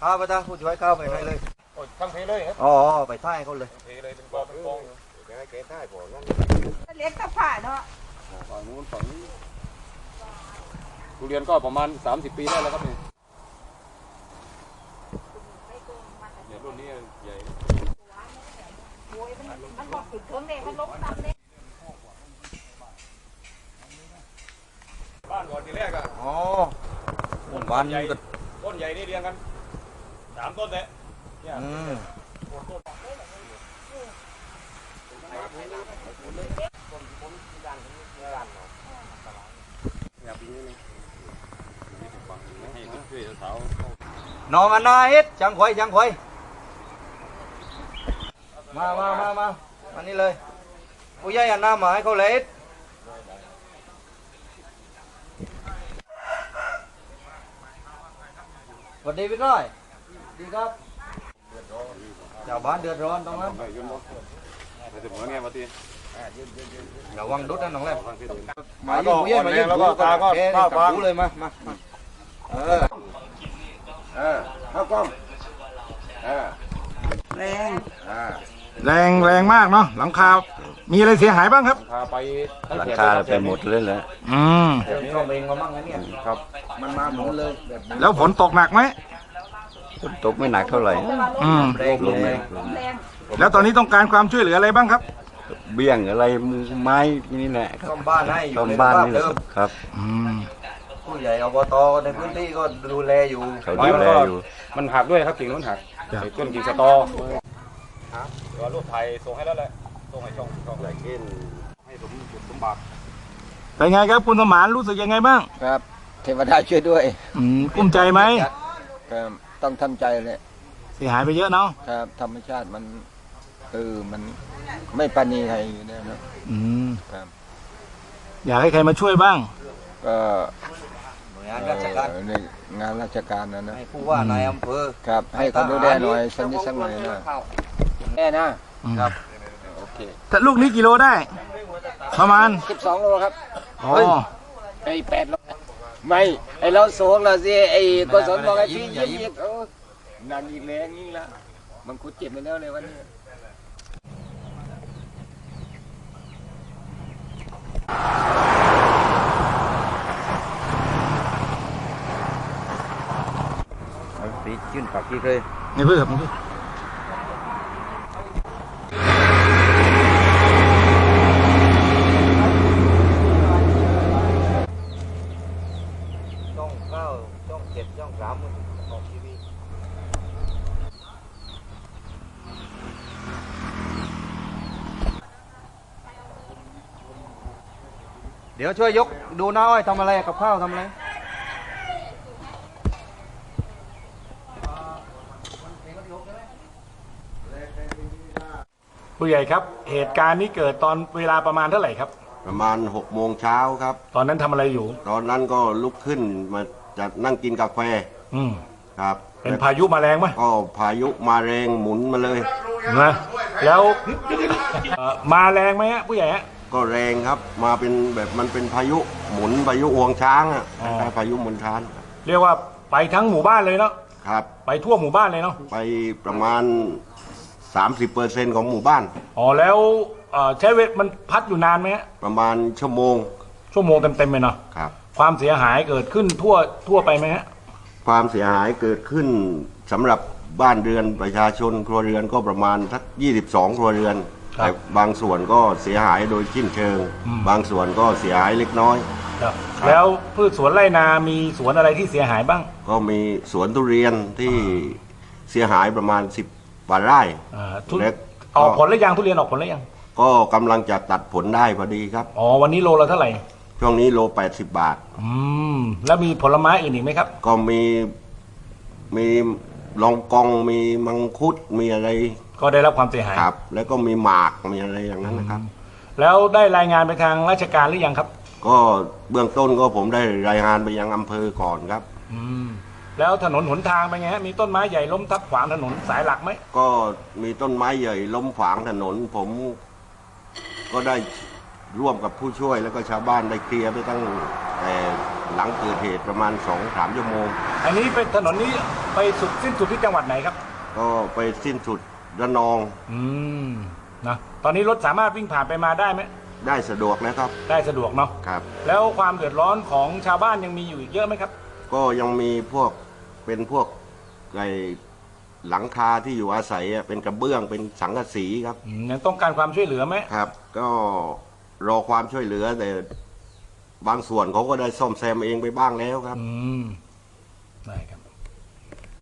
ข้าวไปจ้าผู้ช่วยข้าวไปให้เลยโอ้ยทั้งเพเลยครับอ๋อไปใต้เขาเลยเพเลยเป็นกองเป็นกองแกใต้ผมนั่นเล็กตะผ่าเนาะฝั่งนู้นฝั่งนี้ทุเรียนก็ประมาณ 30 ปีได้แล้วครับนี่เนี่ยรุ่นนี้ใหญ่นะโอ้ยมันมันบอกถึงเครื่องเด็มันล้มน้ำเนี่ยบ้านก่อนทีแรกอะอ๋อหมู่บ้านก็ต้นใหญ่นี่เรียงกัน สามต้นเลยเนี่ยอืมเนี่ยปีนี้นี่ฝั่งนี้ให้ช่วยสาวน้องอันนาเอ็ดจังไขวยจังไขวยมามามามาอันนี้เลยผู้ใหญ่อันนาหมาให้เขาเลยสวัสดีพี่น้อย ดีครับชาวบ้านเดือดร้อนตรงนั้นไปยืนบ่ไปถึงเหมือนไงมาทีระวังดุดนะน้องแรมฟังที่ดูมาอยู่ผู้ใหญ่มาอยู่แล้วก็ตาก็แกข้าวกับบางหูเลยมามามาเออเออข้าวกล้องเออแรงอ่าแรงแรงมากเนาะหลังคา มีอะไรเสียหายบ้างครับพาไปหลังคาไปหมดเลยเหรออืมเดี๋ยวต้องเองมามั่งนะเนี่ยครับ มันมาหมดเลยแบบนี้แล้วฝนตกหนักไหม ฝนตกไม่หนักเท่าไหร่อืมแรงลมแรงแรงแล้วตอนนี้ต้องการความช่วยเหลืออะไรบ้างครับ เบี้ยงอะไรมือไม้นี่แหละครับซ่อมบ้านให้อยู่ซ่อมในบ้านสภาพนี่แหละเดิมครับอืมผู้ใหญ่อบตในพื้นที่ก็ดูแลอยู่เขาดูแลอยู่ มันหักด้วยครับกิ่งนู้นหักไอ้ต้นกิ่งสตอเดี๋ยวรูปไทยส่งให้แล้วแหละส่งให้ช่องช่องอยากกินให้สมสมบัติเป็นไงครับคุณสมานรู้สึกยังไงบ้างครับ เทวดาช่วยด้วย อืมกุ้มใจไหมครับ ต้องทำใจเลยเสียหายไปเยอะเนาะครับ ธรรมชาติมันเออมันไม่ปรานีใครอยู่แล้วนะอืมครับ อยากให้ใครมาช่วยบ้าง ก็หน่วยงานราชการเอ่อในงานราชการนะนะให้ผู้ว่านายอำเภอครับ ให้เขาดูแลหน่อยสักนิดสักหน่อยนะแน่นะครับโอเคถ้าลูกนี้กิโลได้ ประมาณ สิบสองโลครับอ๋อ ไอ้แปดโล ไม่ไอ้เราสูงเราสิไอ้กศลบอกไอ้พี่ยิ้มอีกโอ้นานอีกแรงนี่ละมันคุดเจ็บไปแล้วเลยวันนี้ เอาสีชื่นปากที่เลย นี่เพื่อครับนี่เพื่อ ช่องเก้า ช่องเจ็ดช่องสามออกทีวีเดี๋ยวช่วยยกดูน้าอ้อยทำอะไรกับข้าวทำอะไรผู้ใหญ่ครับ เหตุการณ์นี้เกิดตอนเวลาประมาณเท่าไหร่ครับ ประมาณหกโมงเช้าครับ ตอนนั้นทำอะไรอยู่ ตอนนั้นก็ลุกขึ้นมา จะนั่งกินกาแฟอืมครับเป็นพายุมาแรงไหมก็พายุมาแรงหมุนมาเลยนะแล้วเอ่อมาแรงไหมฮะผู้ใหญ่ฮะ ก็แรงครับมาเป็นแบบมันเป็นพายุหมุนพายุห่วงช้างอะอ๋อคล้ายๆพายุหมุนช้างเรียกว่าไปทั้งหมู่บ้านเลยเนาะครับ ไปทั่วหมู่บ้านเลยเนาะไปประมาณ 30%ของหมู่บ้าน อ๋อแล้วเอ่อใช้เวทมันพัดอยู่นานไหมฮะประมาณชั่วโมงชั่วโมงเต็มๆเลยเนาะครับ ความเสียหายเกิดขึ้นทั่วทั่วไปไหมฮะ ความเสียหายเกิดขึ้นสำหรับบ้านเรือนประชาชนครัวเรือนก็ประมาณสัก 22 ครัวเรือน ครับแต่บางส่วนก็เสียหายโดยชิ้นเชิง อืม บางส่วนก็เสียหายเล็กน้อย ครับ แล้วพืชสวนไร่นา มีสวนอะไรที่เสียหายบ้างก็มีสวนทุเรียนที่เสียหายประมาณ 10กว่าไร่ อ่าทุเล็ก ออกผลหรือยังทุเรียนออกผลหรือยังก็กำลังจะตัดผลได้พอดีครับ อ๋อวันนี้โลละเท่าไหร่ ช่วงนี้โล80 บาท อืมแล้วมีผลไม้อื่นอีกไหมครับ ก็มีมีลองกองมีมังคุดมีอะไรก็ได้รับความเสียหาย ครับ แล้วก็มีหมากมีอะไรอย่างนั้นนะครับ แล้วได้รายงานไปทางราชการหรือยังครับ ก็เบื้องต้นก็ผมได้รายงานไปยังอำเภอก่อนครับ อืมแล้วถนนหนทางเป็นไงฮะมีต้นไม้ใหญ่ล้มทับขวางถนนสายหลักไหมก็มีต้นไม้ใหญ่ล้มขวางถนน ผมก็ได้ ร่วมกับผู้ช่วยแล้วก็ชาวบ้านได้เคลียร์ไปตั้งแต่หลังเกิดเหตุประมาณสองสามชั่วโมง อันนี้เป็นถนนนี้ไปสุดสิ้นสุดที่จังหวัดไหนครับ ก็ไปสิ้นสุดระนองอืมนะตอนนี้รถสามารถวิ่งผ่านไปมาได้ไหมได้สะดวกนะครับ ได้สะดวกเนาะครับ แล้วความเดือดร้อนของชาวบ้านยังมีอยู่อีกเยอะไหมครับ ก็ยังมีพวกเป็นพวกไอหลังคาที่อยู่อาศัยอะเป็นกระเบื้องเป็นสังกะสีครับอืมยังต้องการความช่วยเหลือไหม ครับ ก็ รอความช่วยเหลือ แต่บางส่วนเขาก็ได้ซ่อมแซมเองไปบ้างแล้วครับ อืมได้